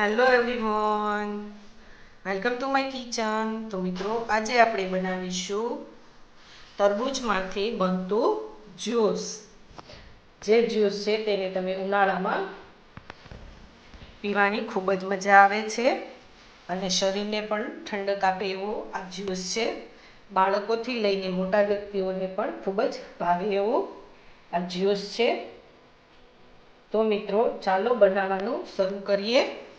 Hello everyone welcome to my kitchen તો મિત્રો, આજે આપણે બનાવીશું તરબૂચમાંથી બનતું જ્યુસ. જે જ્યુસ છે તેને તમે ઉનાળામાં પીવાની ખૂબ જ મજા આવે છે અને શરીરને પણ ઠંડક આપે એવો આ જ્યુસ છે. બાળકોથી લઈને મોટા વ્યક્તિઓને પણ ખૂબ જ ભાવે એવો આ જ્યુસ છે. તો મિત્રો, ચાલો બનાવવાનું શરૂ કરીએ.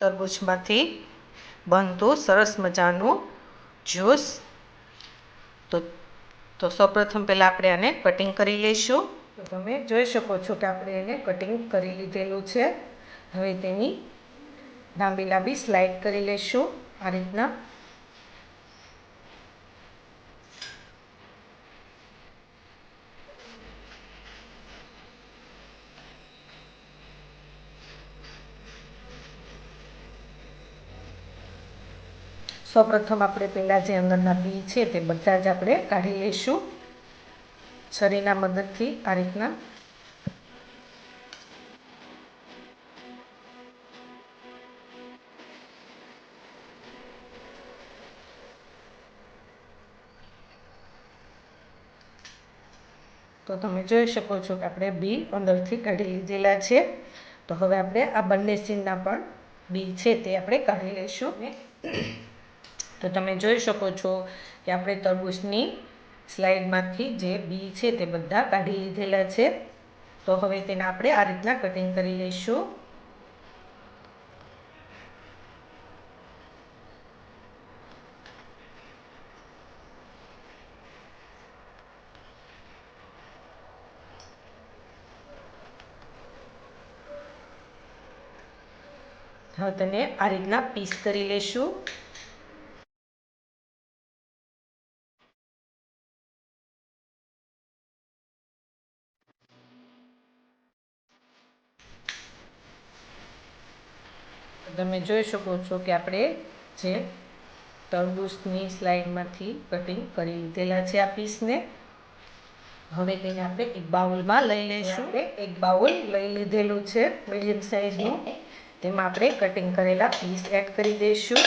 તરબૂચમાંથી બનતું સરસ મજાનું જ્યુસ. તો તો સૌપ્રથમ પહેલાં આપણે આને કટિંગ કરી લઈશું. તો તમે જોઈ શકો છો કે આપણે એને કટિંગ કરી લીધેલું છે. હવે તેની લાંબી લાંબી સ્લાઇડ કરી લઈશું. આ રીતના. સૌપ્રથમ આપણે પહેલાં જે અંદરના બી છે તે બધા જ આપણે કાઢી લઈશું. છરીના મદદથી આ રીતના. તો તમે જોઈ શકો છો કે આપણે બી અંદરથી કાઢી લીધેલા છે. તો હવે આપણે આ બંને સીનના પણ બી છે તે આપણે કાઢી લઈશું. તો તમે જોઈ શકો છો કે આપણે તરબૂચની સ્લાઇડમાંથી જે બી છે તે બધા કાઢી લીધેલા છે. તો હવે તેને આપણે આ રીતના કટિંગ કરી લઈશું. હવે તેને આ રીતના પીસ કરી લઈશું. તમે જોઈ શકો છો કે આપણે જે તરબૂચની સ્લાઇડમાંથી કટિંગ કરી લીધેલા છે આ પીસને. હવે તેને આપણે એક બાઉલમાં લઈ લઈશું. એક બાઉલ લઈ લીધેલું છે, મીડિયમ સાઇઝનું. તેમાં આપણે કટિંગ કરેલા પીસ એડ કરી દઈશું.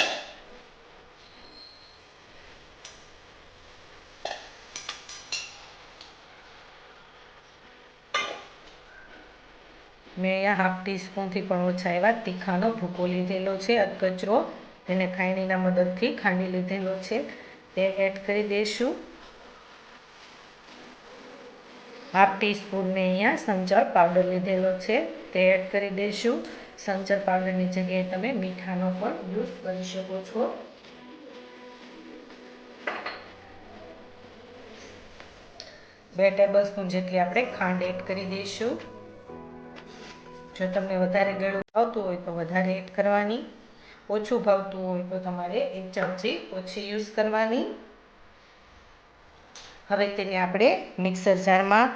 મેં અહીંયા હાફ ટીસ્પૂનથી પણ ઓછા એવા તીખાનો ભૂકો લીધેલો છે, અધકચરો તેને ખાંડીના મદદથી ખાંડી લીધેલો છે. તે એડ કરી દઈશું. હાફ ટીસ્પૂન મેં અહીંયા સંચર પાવડર લીધેલો છે, તે એડ કરી દઈશું. સંચર પાવડરની જગ્યાએ તમે મીઠાનો પણ યુઝ કરી શકો છો. બે ટેબલ સ્પૂન જેટલી આપણે ખાંડ એડ કરી દઈશું. જો તમને વધારે ગળું ભાવતું હોય તો વધારે એડ કરવાની, ઓછું ભાવતું હોય તો તમારે એક ચમચી ઓછી યુઝ કરવાની. હવે તેને આપણે મિક્સર જારમાં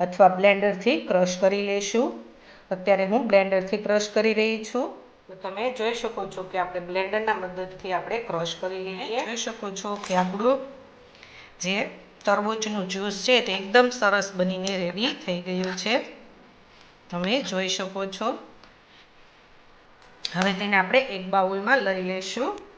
અથવા બ્લેન્ડરથી ક્રશ કરી લઈશું. અત્યારે હું બ્લેન્ડરથી ક્રશ કરી રહી છું. તો તમે જોઈ શકો છો કે આપણે બ્લેન્ડરના મદદથી આપણે ક્રશ કરી લઈએ. જોઈ શકો છો કે આપણું જે તરબૂચનું જ્યુસ છે તે એકદમ સરસ બનીને રેડી થઈ ગયું છે. તમે જોઈ શકો છો. હવે તેને આપણે એક બાઉલમાં લઈ લઈશું.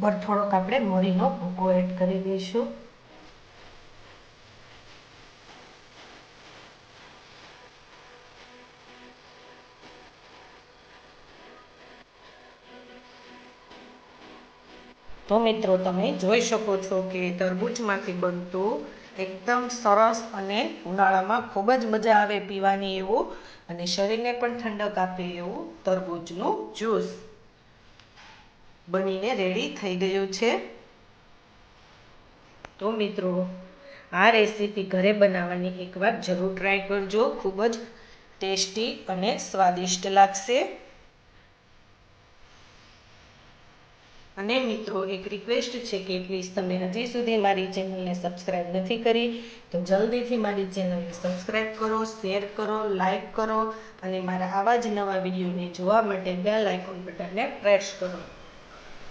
ઉપર થોડોક આપણે મોરીનો ભૂકો એડ કરી દઈશું. તો મિત્રો તમે જોઈ શકો છો કે તરબૂચમાંથી બનતું એકદમ સરસ અને ઉનાળામાં ખૂબ જ મજા આવે પીવાની એવું અને શરીરને પણ ઠંડક આપે એવું તરબૂચનું જ્યુસ બનીને રેડી થઈ ગયું છે. તો મિત્રો, આ રેસીપી ઘરે બનાવવાની એકવાર જરૂર ટ્રાય કરજો. ખૂબ જ ટેસ્ટી અને સ્વાદિષ્ટ લાગશે. અને મિત્રો, એક રિક્વેસ્ટ છે કે પ્લીઝ તમે હજી સુધી મારી ચેનલને સબસ્ક્રાઈબ નથી કરી, તો જલ્દીથી મારી ચેનલને સબસ્ક્રાઈબ કરો શેર કરો લાઈક કરો અને મારા આવા જ નવા વિડીયોને જોવા માટે બેલ આઇકોન બટનને પ્રેસ કરો.